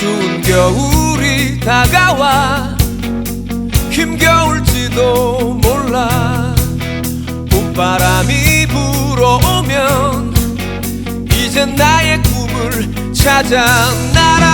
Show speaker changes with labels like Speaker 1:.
Speaker 1: 추운 겨울이 다가와 힘겨울지도 몰라. 봄바람이 불어오면 이젠 나의 꿈을 찾아 날아